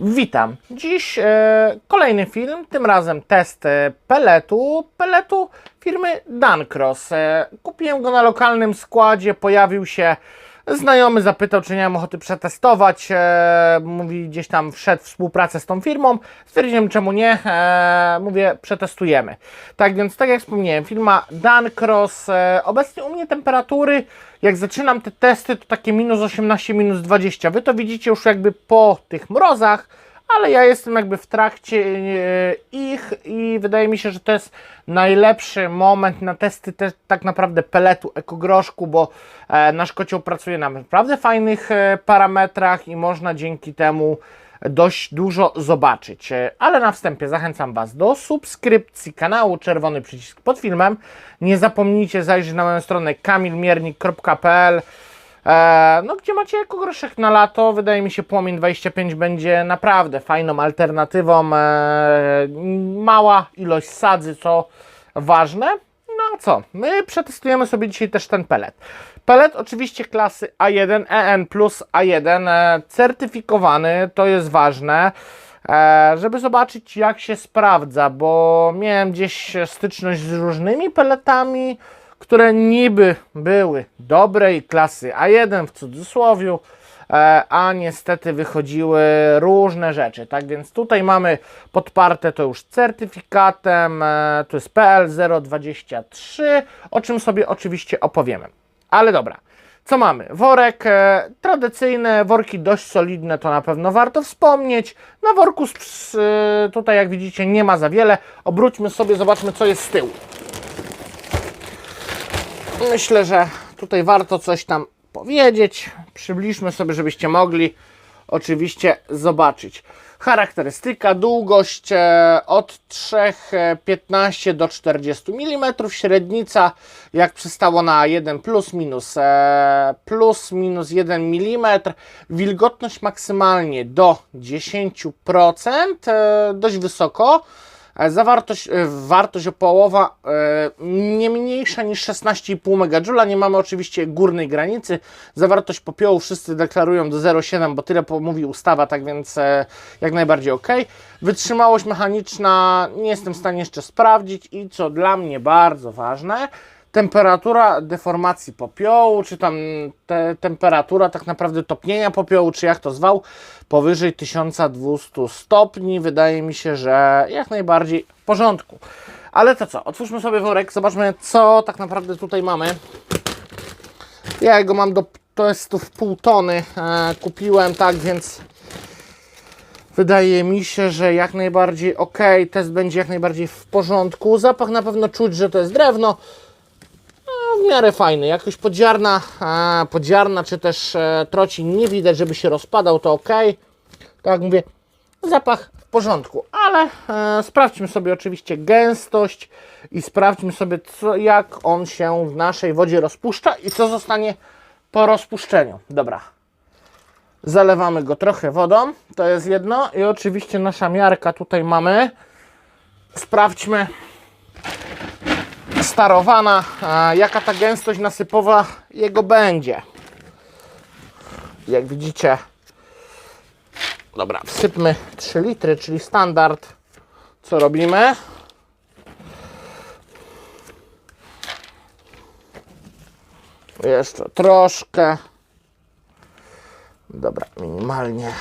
Witam. Dziś e, kolejny film, tym razem test e, peletu, peletu firmy Dancross. E, kupiłem go na lokalnym składzie, pojawił się znajomy, zapytał, czy nie mam ochoty przetestować. E, mówi, gdzieś tam wszedł w współpracę z tą firmą. Stwierdziłem, czemu nie. E, mówię, przetestujemy. Tak więc, tak jak wspomniałem, firma Dancross. E, obecnie u mnie temperatury, jak zaczynam te testy, to takie minus 18, minus 20. Wy to widzicie już jakby po tych mrozach, ale ja jestem jakby w trakcie e, ich i wydaje mi się, że to jest najlepszy moment na testy te, tak naprawdę peletu ekogroszku, bo e, nasz kocioł pracuje na naprawdę fajnych e, parametrach i można dzięki temu dość dużo zobaczyć. Ale na wstępie zachęcam Was do subskrypcji kanału, czerwony przycisk pod filmem. Nie zapomnijcie zajrzeć na moją stronę kamilmiernik.pl no, gdzie macie jako groszek na lato, wydaje mi się Płomień 25 będzie naprawdę fajną alternatywą. E, mała ilość sadzy, co ważne. No a co, my przetestujemy sobie dzisiaj też ten pelet. Pelet oczywiście klasy A1, EN plus A1, e, certyfikowany, to jest ważne. E, żeby zobaczyć jak się sprawdza, bo miałem gdzieś styczność z różnymi peletami, które niby były dobrej klasy A1 w cudzysłowie, e, a niestety wychodziły różne rzeczy. Tak więc tutaj mamy podparte to już certyfikatem, e, to jest PL023, o czym sobie oczywiście opowiemy. Ale dobra. Co mamy? Worek, e, tradycyjne, worki dość solidne, to na pewno warto wspomnieć. Na worku z, e, tutaj, jak widzicie, nie ma za wiele. Obróćmy sobie, zobaczmy, co jest z tyłu. Myślę, że tutaj warto coś tam powiedzieć. Przybliżmy sobie, żebyście mogli oczywiście zobaczyć. Charakterystyka, długość e, od 3,15 do 40 mm, średnica jak przystało na 1 plus minus e, plus minus 1 mm, wilgotność maksymalnie do 10%, e, dość wysoko. E, Zawartość, e, wartość opołowa e, nie mniejsza niż 16,5 MJ. Nie mamy oczywiście górnej granicy. Zawartość popiołu wszyscy deklarują do 0,7, bo tyle mówi ustawa, tak więc jak najbardziej ok. Wytrzymałość mechaniczna nie jestem w stanie jeszcze sprawdzić i co dla mnie bardzo ważne, temperatura deformacji popiołu, czy tam te, temperatura tak naprawdę topnienia popiołu, czy jak to zwał, powyżej 1200 stopni. Wydaje mi się, że jak najbardziej w porządku. Ale to co? Otwórzmy sobie worek, zobaczmy co tak naprawdę tutaj mamy. Ja go mam do testów pół tony. E, kupiłem, tak więc wydaje mi się, że jak najbardziej ok. Test będzie jak najbardziej w porządku. Zapach na pewno czuć, że to jest drewno w miarę fajny. Jakoś podziarna, podziarna czy też e, troci nie widać, żeby się rozpadał, to ok. Tak jak mówię, zapach w porządku, ale e, sprawdźmy sobie oczywiście gęstość i sprawdźmy sobie, co, jak on się w naszej wodzie rozpuszcza i co zostanie po rozpuszczeniu. Dobra. Zalewamy go trochę wodą, to jest jedno. I oczywiście nasza miarka tutaj mamy. Sprawdźmy, starowana, jaka ta gęstość nasypowa jego będzie. Jak widzicie, dobra, wsypmy 3 litry, czyli standard. Co robimy? Jeszcze troszkę. Dobra, minimalnie.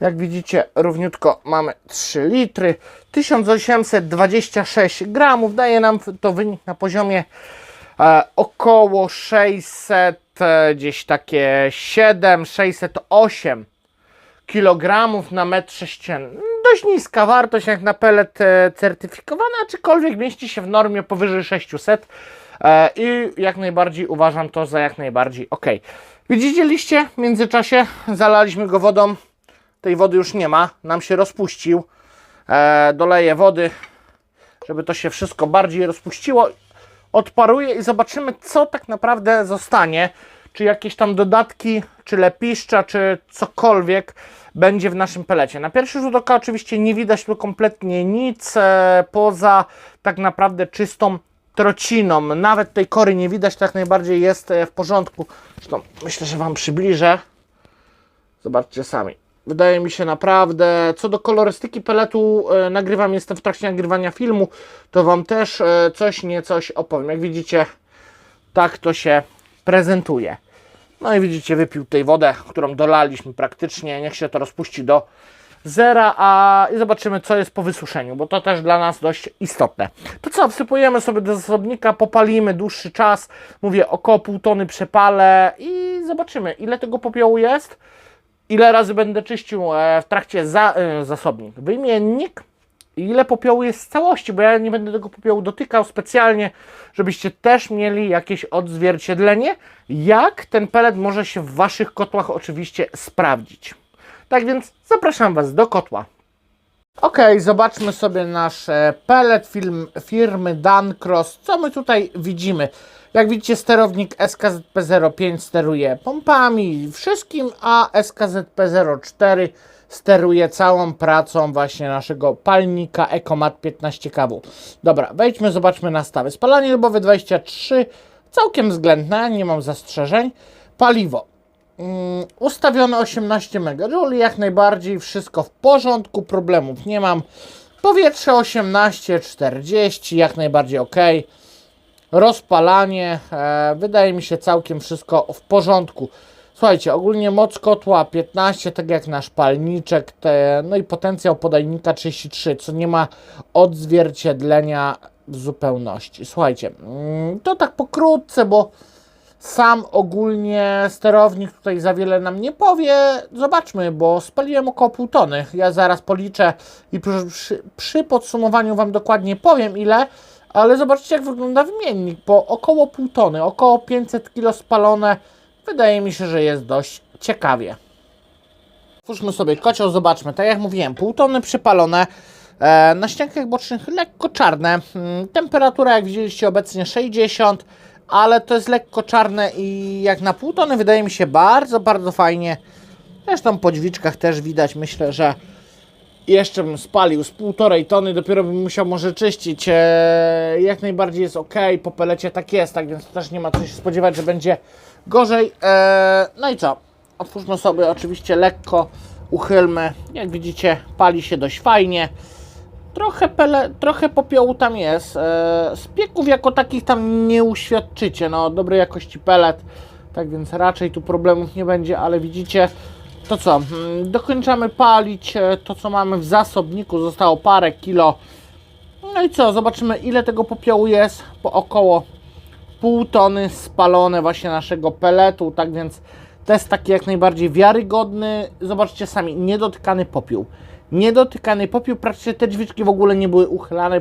Jak widzicie, równiutko mamy 3 litry, 1826 gramów. Daje nam to wynik na poziomie e, około 600, e, gdzieś takie 7, 608 kg na metr sześcienny. Dość niska wartość jak na pelet e, certyfikowany, aczkolwiek mieści się w normie powyżej 600 e, i jak najbardziej uważam to za jak najbardziej ok. Widzicie liście? W międzyczasie zalaliśmy go wodą tej wody już nie ma, nam się rozpuścił. E, doleję wody, żeby to się wszystko bardziej rozpuściło. Odparuję i zobaczymy, co tak naprawdę zostanie. Czy jakieś tam dodatki, czy lepiszcza, czy cokolwiek będzie w naszym pelecie. Na pierwszy rzut oka oczywiście nie widać tu kompletnie nic e, poza tak naprawdę czystą trociną. Nawet tej kory nie widać, tak najbardziej jest e, w porządku. Zresztą myślę, że Wam przybliżę. Zobaczcie sami. Wydaje mi się naprawdę, co do kolorystyki peletu, e, nagrywam, jestem w trakcie nagrywania filmu, to Wam też e, coś, nie coś opowiem. Jak widzicie, tak to się prezentuje. No i widzicie, wypił tej wodę, którą dolaliśmy praktycznie. Niech się to rozpuści do zera, a i zobaczymy, co jest po wysuszeniu, bo to też dla nas dość istotne. To co, wsypujemy sobie do zasobnika, popalimy dłuższy czas, mówię, około pół tony przepalę i zobaczymy, ile tego popiołu jest, ile razy będę czyścił e, w trakcie za, e, zasobnik, wymiennik, i ile popiołu jest z całości, bo ja nie będę tego popiołu dotykał specjalnie, żebyście też mieli jakieś odzwierciedlenie, jak ten pelet może się w Waszych kotłach oczywiście sprawdzić. Tak więc zapraszam Was do kotła. Ok, zobaczmy sobie nasz e, pelet film, firmy Dancross. Co my tutaj widzimy? Jak widzicie, sterownik SKZP-05 steruje pompami, wszystkim, a SKZP-04 steruje całą pracą właśnie naszego palnika EcoMat 15 kW. Dobra, wejdźmy, zobaczmy nastawy. Spalanie lubowe 23, całkiem względne, nie mam zastrzeżeń. Paliwo. Mm, ustawione 18 MJ, jak najbardziej wszystko w porządku, problemów nie mam. Powietrze 18, 40, jak najbardziej ok. Rozpalanie, e, wydaje mi się całkiem wszystko w porządku. Słuchajcie, ogólnie moc kotła 15, tak jak nasz palniczek, te, no i potencjał podajnika 33, co nie ma odzwierciedlenia w zupełności. Słuchajcie, mm, to tak pokrótce, bo sam ogólnie sterownik tutaj za wiele nam nie powie. Zobaczmy, bo spaliłem około pół tony. Ja zaraz policzę i przy, przy, przy podsumowaniu Wam dokładnie powiem ile, ale zobaczcie jak wygląda wymiennik, bo około pół tony, około 500 kg spalone. Wydaje mi się, że jest dość ciekawie. Otwórzmy sobie kocioł, zobaczmy. Tak jak mówiłem, pół tony przypalone. E, na ściankach bocznych lekko czarne. Mm, Temperatura, jak widzieliście, obecnie 60, ale to jest lekko czarne i jak na pół tony wydaje mi się bardzo, bardzo fajnie. Zresztą po dźwiczkach też widać, myślę, że jeszcze bym spalił z półtorej tony, dopiero bym musiał może czyścić. E, jak najbardziej jest ok, po pelecie tak jest, tak więc też nie ma co się spodziewać, że będzie gorzej. E, no i co? Otwórzmy sobie oczywiście lekko, uchylmy. Jak widzicie, pali się dość fajnie. Trochę, pele, trochę popiołu tam jest. E, spieków jako takich tam nie uświadczycie. No, dobrej jakości pelet, tak więc raczej tu problemów nie będzie, ale widzicie, to co? mm, Dokończamy palić e, to, co mamy w zasobniku. Zostało parę kilo. No i co? Zobaczymy, ile tego popiołu jest. Po około pół tony spalone właśnie naszego peletu. Tak więc test taki jak najbardziej wiarygodny. Zobaczcie sami, niedotykany popiół. Niedotykany popiół, praktycznie te drzwiczki w ogóle nie były uchylane.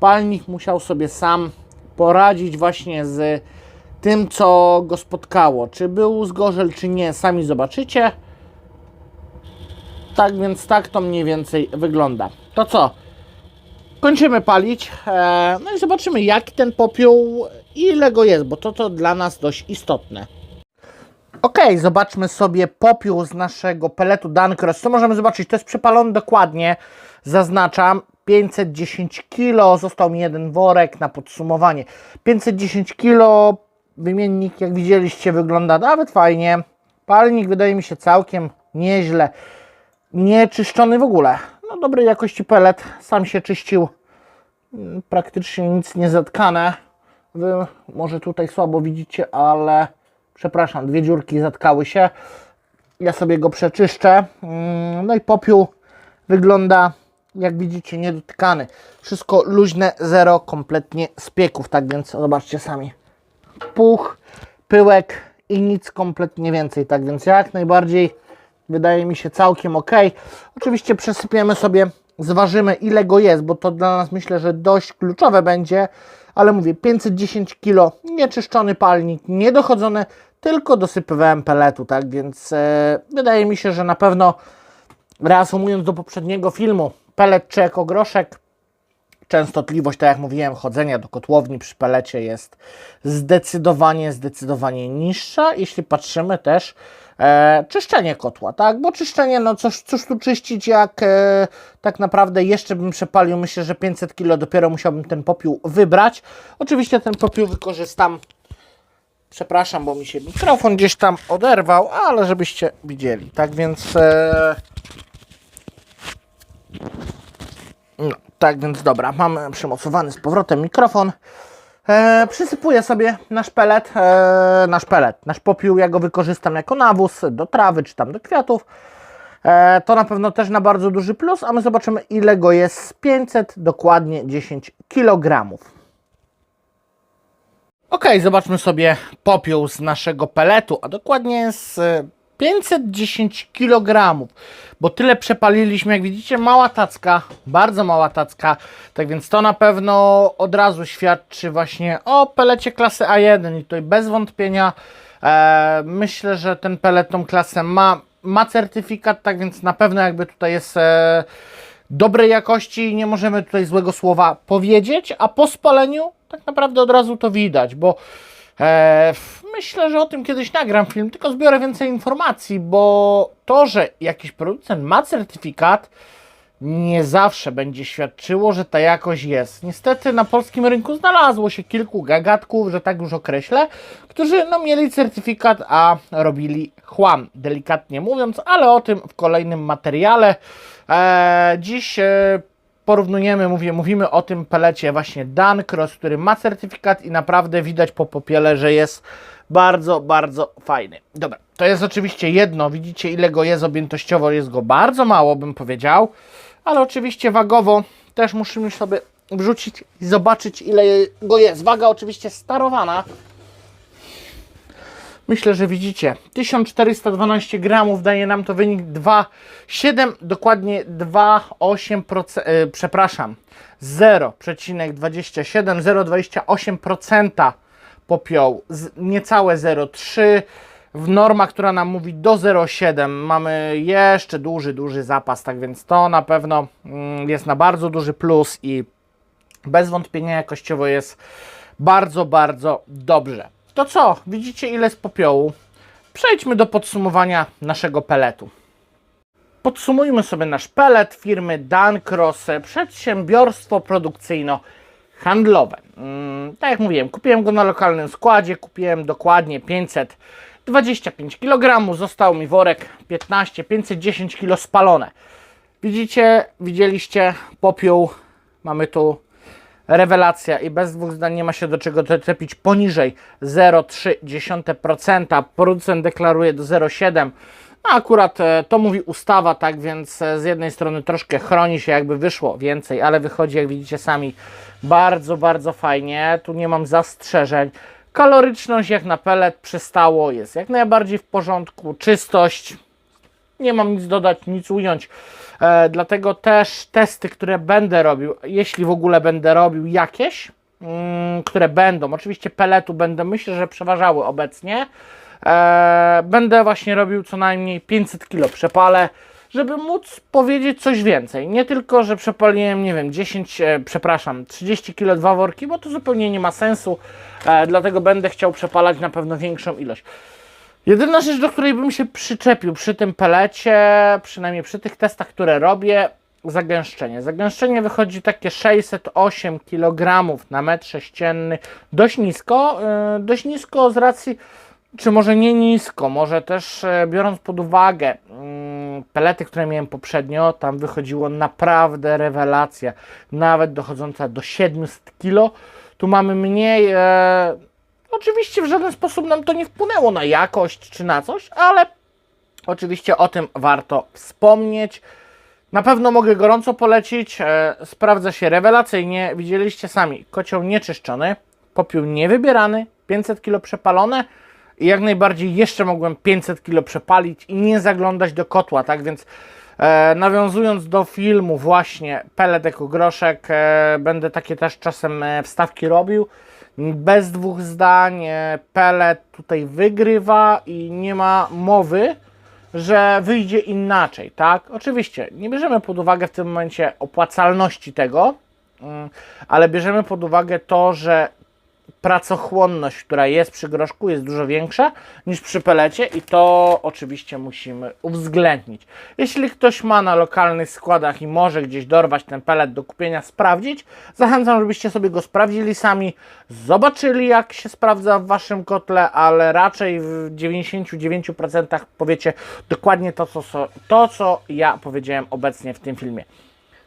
Palnik musiał sobie sam poradzić właśnie z tym, co go spotkało. Czy był zgorzel, czy nie, sami zobaczycie. Tak więc tak to mniej więcej wygląda. To co? Kończymy palić. E, no i zobaczymy, jaki ten popiół, ile go jest, bo to to dla nas dość istotne. Ok, zobaczmy sobie popiół z naszego peletu Dancross. Co możemy zobaczyć? To jest przepalony dokładnie. Zaznaczam 510 kg. Został mi jeden worek na podsumowanie. 510 kg. Wymiennik, jak widzieliście, wygląda nawet fajnie. Palnik wydaje mi się całkiem nieźle. Nie czyszczony w ogóle. No dobrej jakości pelet. Sam się czyścił. Mm, Praktycznie nic nie zatkane. Wy może tutaj słabo widzicie, ale przepraszam, dwie dziurki zatkały się. Ja sobie go przeczyszczę. Mm, No i popiół wygląda, jak widzicie, niedotykany. Wszystko luźne, zero, kompletnie spieków. Tak więc zobaczcie sami. Puch, pyłek i nic kompletnie więcej. Tak więc jak najbardziej wydaje mi się całkiem ok. Oczywiście przesypiemy sobie, zważymy ile go jest, bo to dla nas myślę, że dość kluczowe będzie. Ale mówię, 510 kg, nieczyszczony palnik, niedochodzone, tylko dosypywałem peletu, tak więc e, wydaje mi się, że na pewno reasumując do poprzedniego filmu, pelet czy ekogroszek, częstotliwość, tak jak mówiłem, chodzenia do kotłowni przy pelecie jest zdecydowanie, zdecydowanie niższa, jeśli patrzymy też e, czyszczenie kotła, tak? Bo czyszczenie, no cóż, cóż tu czyścić, jak e, tak naprawdę jeszcze bym przepalił, myślę, że 500 kg dopiero musiałbym ten popiół wybrać. Oczywiście ten popiół wykorzystam Przepraszam, bo mi się mikrofon gdzieś tam oderwał, ale żebyście widzieli. Tak więc. E... No, tak więc dobra, mamy przymocowany z powrotem mikrofon. E, przysypuję sobie nasz pelet, e, nasz pelet, nasz popiół, ja go wykorzystam jako nawóz do trawy czy tam do kwiatów. E, to na pewno też na bardzo duży plus, a my zobaczymy ile go jest. 500, dokładnie 10 kg. Ok, zobaczmy sobie popiół z naszego peletu, a dokładnie z 510 kg, bo tyle przepaliliśmy, jak widzicie, mała tacka, bardzo mała tacka, tak więc to na pewno od razu świadczy właśnie o pelecie klasy A1 i tutaj bez wątpienia e, myślę, że ten pelet tą klasę ma, ma certyfikat, tak więc na pewno jakby tutaj jest e, dobrej jakości, nie możemy tutaj złego słowa powiedzieć, a po spaleniu tak naprawdę od razu to widać, bo e, myślę, że o tym kiedyś nagram film, tylko zbiorę więcej informacji, bo to, że jakiś producent ma certyfikat, nie zawsze będzie świadczyło, że ta jakość jest. Niestety na polskim rynku znalazło się kilku gagatków, że tak już określę, którzy no, mieli certyfikat, a robili chłam, delikatnie mówiąc, ale o tym w kolejnym materiale. Eee, dziś e, porównujemy, mówię, mówimy o tym pelecie właśnie Dancross, który ma certyfikat i naprawdę widać po popiele, że jest bardzo, bardzo fajny. Dobra, to jest oczywiście jedno, widzicie ile go jest objętościowo, jest go bardzo mało bym powiedział, ale oczywiście wagowo też musimy sobie wrzucić i zobaczyć ile go jest. Waga oczywiście starowana, Myślę, że widzicie. 1412 gramów daje nam to wynik 2,7, dokładnie 2,8%, e, przepraszam, 0,27, 0,28% popiołu, z, niecałe 0,3 w normach, która nam mówi do 0,7 mamy jeszcze duży, duży zapas, tak więc to na pewno mm, jest na bardzo duży plus i bez wątpienia jakościowo jest bardzo, bardzo dobrze. To co? Widzicie ile jest popiołu? Przejdźmy do podsumowania naszego peletu. Podsumujmy sobie nasz pelet firmy Dancross, przedsiębiorstwo produkcyjno-handlowe. Mm, tak jak mówiłem, kupiłem go na lokalnym składzie, kupiłem dokładnie 525 kg, został mi worek 15, 510 kg spalone. Widzicie, widzieliście popiół, mamy tu rewelacja i bez dwóch zdań nie ma się do czego czepić poniżej 0,3%. Producent deklaruje do 0,7%. No akurat e, to mówi ustawa, tak więc e, z jednej strony troszkę chroni się, jakby wyszło więcej, ale wychodzi, jak widzicie sami, bardzo, bardzo fajnie. Tu nie mam zastrzeżeń. Kaloryczność jak na pelet przystało jest jak najbardziej w porządku. Czystość, nie mam nic dodać, nic ująć. E, dlatego też testy, które będę robił, jeśli w ogóle będę robił jakieś, mm, które będą, oczywiście peletu będę, myślę, że przeważały obecnie, e, będę właśnie robił co najmniej 500 kg przepale, żeby móc powiedzieć coś więcej. Nie tylko, że przepaliłem, nie wiem, 10, e, przepraszam, 30 kg dwa worki, bo to zupełnie nie ma sensu, e, dlatego będę chciał przepalać na pewno większą ilość. Jedyna rzecz, do której bym się przyczepił przy tym pelecie, przynajmniej przy tych testach, które robię, zagęszczenie. Zagęszczenie wychodzi takie 608 kg na metr sześcienny. Dość nisko, yy, dość nisko z racji, czy może nie nisko, może też yy, biorąc pod uwagę yy, pelety, które miałem poprzednio, tam wychodziło naprawdę rewelacja, nawet dochodząca do 700 kg. Tu mamy mniej Oczywiście w żaden sposób nam to nie wpłynęło na jakość czy na coś, ale oczywiście o tym warto wspomnieć. Na pewno mogę gorąco polecić. E, sprawdza się rewelacyjnie. Widzieliście sami, kocioł nieczyszczony, popiół niewybierany, 500 kg przepalone i jak najbardziej jeszcze mogłem 500 kg przepalić i nie zaglądać do kotła, tak więc e, nawiązując do filmu właśnie Pelet jako groszek, e, będę takie też czasem e, wstawki robił. Bez dwóch zdań e, Pelet tutaj wygrywa i nie ma mowy, że wyjdzie inaczej, tak? Oczywiście nie bierzemy pod uwagę w tym momencie opłacalności tego, mm, ale bierzemy pod uwagę to, że pracochłonność, która jest przy groszku, jest dużo większa niż przy pelecie i to oczywiście musimy uwzględnić. Jeśli ktoś ma na lokalnych składach i może gdzieś dorwać ten pelet do kupienia, sprawdzić, zachęcam, żebyście sobie go sprawdzili sami, zobaczyli jak się sprawdza w waszym kotle, ale raczej w 99% powiecie dokładnie to, co, to, co ja powiedziałem obecnie w tym filmie.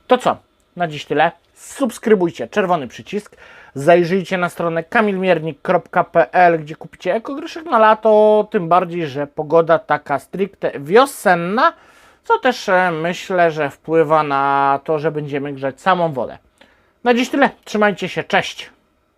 To co? Na dziś tyle. Subskrybujcie czerwony przycisk. Zajrzyjcie na stronę kamilmiernik.pl, gdzie kupicie ekogryszek na lato. Tym bardziej, że pogoda taka stricte wiosenna, co też e, myślę, że wpływa na to, że będziemy grzać samą wodę. Na dziś tyle. Trzymajcie się. Cześć.